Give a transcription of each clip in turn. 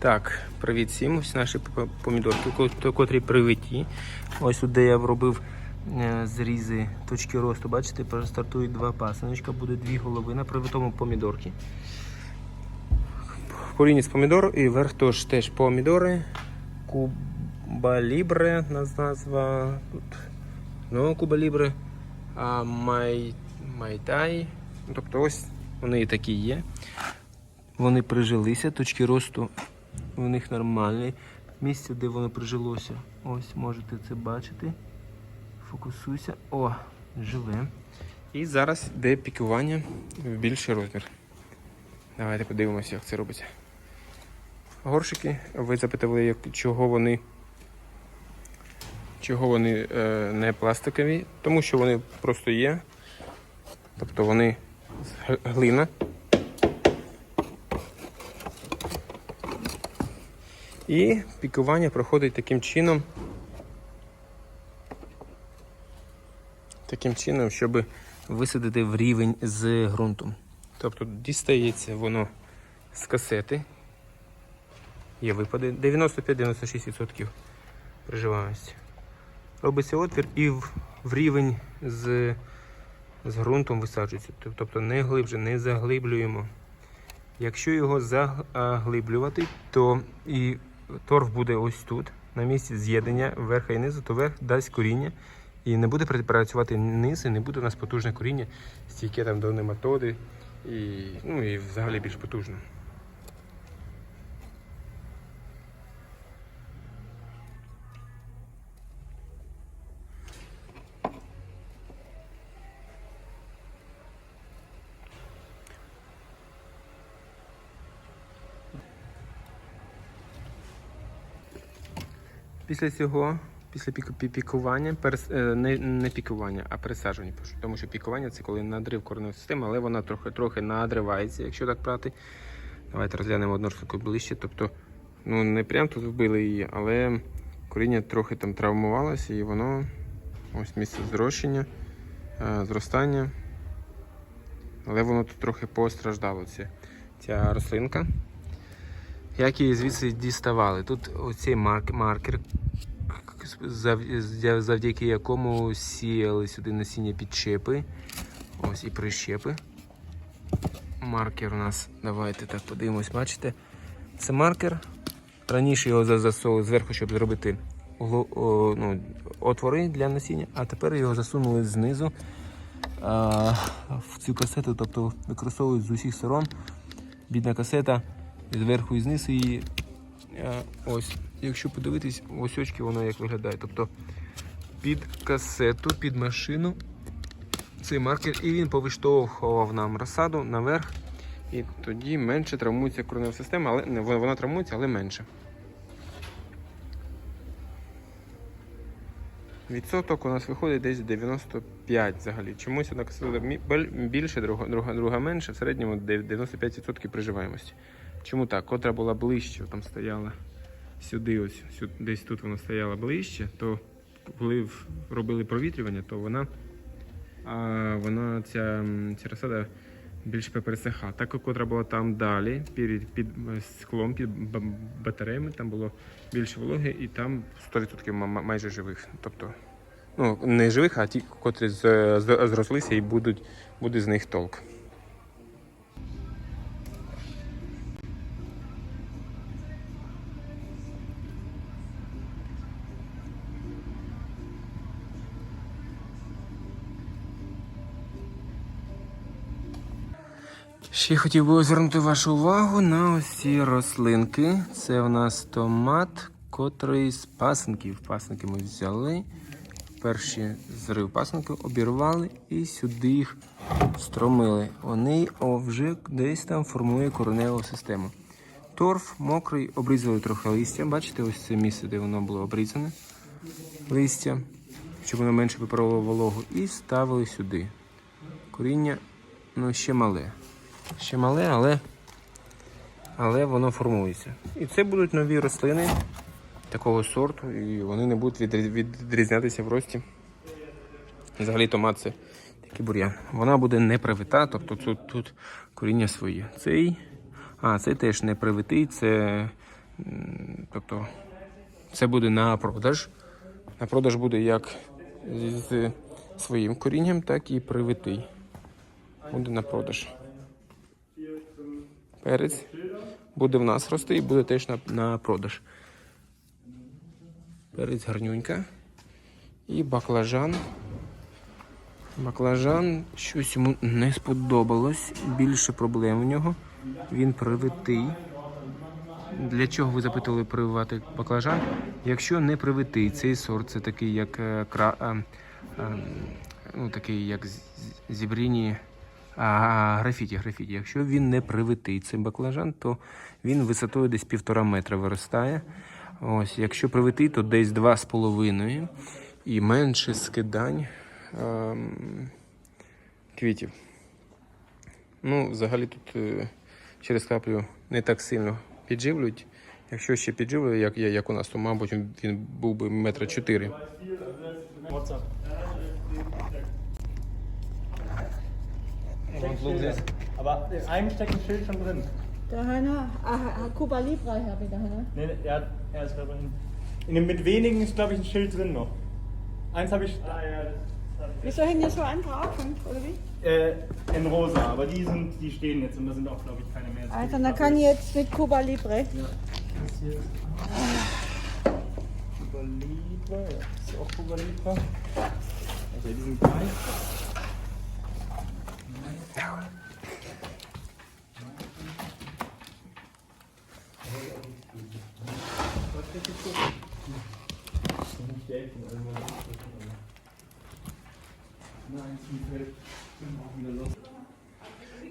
Так, привіт всім. Ось наші помідорки, котрі привиті. Ось тут, де я робив е, зрізи точки росту. Бачите, стартують два пасиночка, буде дві голови на привитому помідорки. Корінець помідор і верх теж, теж помідори. Куба Лібре нас назва. Тут ну, Куба Лібре. А май, Майтай. Тобто ось вони і такі є. Вони прижилися, точки росту у них нормальні. Місце, де воно прижилося, ось можете це бачити. Фокусуйся. О, живе. І зараз йде пікування в більший розмір. Давайте подивимося, як це робиться. Горшики, ви запитали, як, чого вони, чого вони е, не пластикові, тому що вони просто є. Тобто вони глина. І пікування проходить таким чином. Таким чином, щоб висадити в рівень з ґрунтом. Тобто дістається воно з касети. Є випади 95-96% приживаності. Робиться отвір і в, в рівень з, з ґрунтом висаджується. Тобто не глибше, не заглиблюємо. Якщо його заглиблювати, то і торф буде ось тут, на місці з'єднання верха і низу, то верх дасть коріння і не буде працювати низ, і не буде у нас потужне коріння, стійке там до нематоди і, ну, і взагалі більш потужне. Після цього, після пік- пі- пікування, перес- е, не, не пікування, а пересаджування. Тому що пікування це коли надрив кореневої системи, але вона трохи трохи надривається, якщо так брати. Давайте розглянемо одну штуку ближче. Тобто, ну не прям тут вбили її, але коріння трохи там травмувалося і воно ось місце зрощення, е, зростання. Але воно тут трохи постраждало, ця, ця рослинка. Як її звідси діставали? Тут оцей марк, маркер, зав- зав- завдяки якому сіяли сюди насіння підчепи. Ось і прищепи. Маркер у нас, давайте так подивимось, бачите? Це маркер. Раніше його за- засовували зверху, щоб зробити ну, отвори для насіння, а тепер його засунули знизу а, в цю касету, тобто використовують з усіх сторон. Бідна касета зверху і знизу і е, ось, якщо подивитись, ось очки воно як виглядає. Тобто під касету, під машину цей маркер, і він повиштовхував нам розсаду наверх. І тоді менше травмується коренева система, але не вона травмується, але менше. Відсоток у нас виходить десь 95 взагалі. Чомусь одна касета більше, друга, друга, друга менше, в середньому 95% приживаємості. Чому так? Котра була ближче, там стояла сюди, ось сюди, десь тут вона стояла ближче, то коли робили провітрювання, то вона, а, вона ця, ця розсада більше пересиха. Так котра була там далі, під, під е, склом, під батареями, там було більше вологи, і там 100% ма- ма- майже живих. Тобто, ну, не живих, а ті, котрі зрослися і будуть, буде з них толк. Ще хотів би звернути вашу увагу на ось ці рослинки. Це у нас томат, котрий з пасенків. Пасенки ми взяли. Перші зрив пасенки обірвали і сюди їх стромили. Вони вже десь там формує кореневу систему. Торф мокрий, обрізали трохи листя. Бачите, ось це місце, де воно було обрізане. Листя, щоб воно менше випарувало вологу. І ставили сюди. Коріння ну, ще мале. Ще мале, але, але воно формується. І це будуть нові рослини такого сорту, і вони не будуть відрізнятися в рості. Взагалі томат це такий бур'ян. Вона буде не привита, тобто тут, тут коріння своє. Цей, а, цей теж не привитий, це Тобто це буде на продаж. На продаж буде як з своїм корінням, так і привитий. Буде на продаж. Перець буде в нас рости і буде теж на, на продаж. Перець гарнюнька. І баклажан. Баклажан щось йому не сподобалось. Більше проблем у нього. Він привитий. Для чого ви запитували прививати баклажан? Якщо не привитий, цей сорт це такий, як е, кра, е, е, ну, такий, як зібріні а, графіті, графіті. Якщо він не привитий, цей баклажан, то він висотою десь півтора метра виростає. Ось, якщо привитий, то десь два з половиною і менше скидань ем, квітів. Ну, взагалі тут е, через каплю не так сильно підживлюють. Якщо ще підживлює, як, як у нас, то, мабуть, він був би метра чотири. WhatsApp. Aber in einem steckt ein Schild schon drin. Der Heiner, ah, Cuba Libre, Herr bitte, Heiner. Nee, nee, er, er ist gerade in, in dem mit wenigen ist, glaube ich, ein Schild drin noch. Eins habe ich ah, ja, das Wieso hängen hier so andere Augen, oder wie? äh, in rosa, aber die sind, die stehen jetzt und da sind auch, glaube ich, keine mehr. Also, dann kann ich jetzt mit Cuba Libre. Das hier ist Cuba Libre, ja, das ist auch Cuba Libre. Also die sind gleich.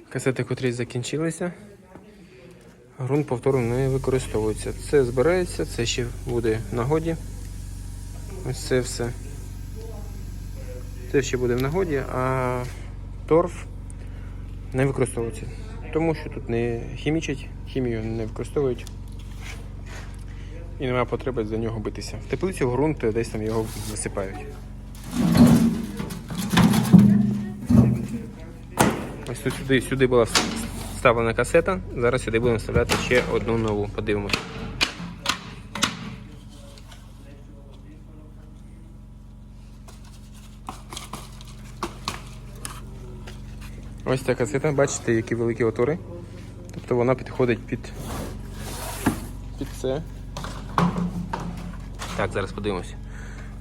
Касети, котрі закінчилися, ґрунт повторно не використовується. Це збирається, це ще буде в нагоді. Ось це все. Це ще буде в нагоді, а торф не використовується. Тому що тут не хімічать, хімію не використовують. І немає потреби за нього битися. В теплицю в ґрунт десь там його висипають. Ось тут сюди, сюди була вставлена касета. Зараз сюди будемо вставляти ще одну нову. Подивимось. Ось ця касета, бачите, які великі отвори. Тобто вона підходить під, під це. Так, зараз подивимось,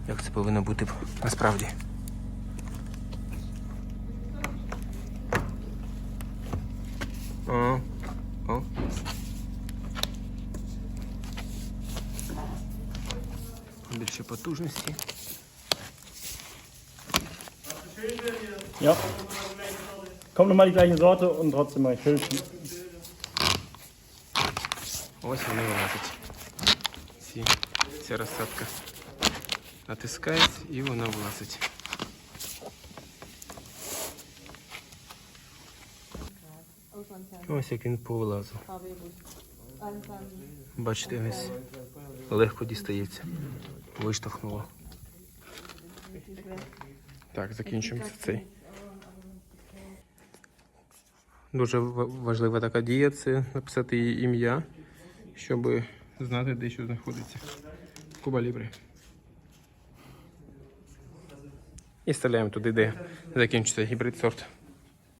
як це повинно бути насправді. О, о. Більше потужності. Ja. Kommt nochmal die gleiche Sorte und trotzdem mal Schildchen. Ось вони вилазять. Ці, ця розсадка. Натискається і вона влазить. Ось як він повилазив. Бачите, ось легко дістається. Виштовхнуло. Так, закінчимо цей. Дуже ва- важлива така дія це написати її ім'я, щоб знати, де що знаходиться. Куба Лібри. І стріляємо туди, де закінчиться гібрид сорт.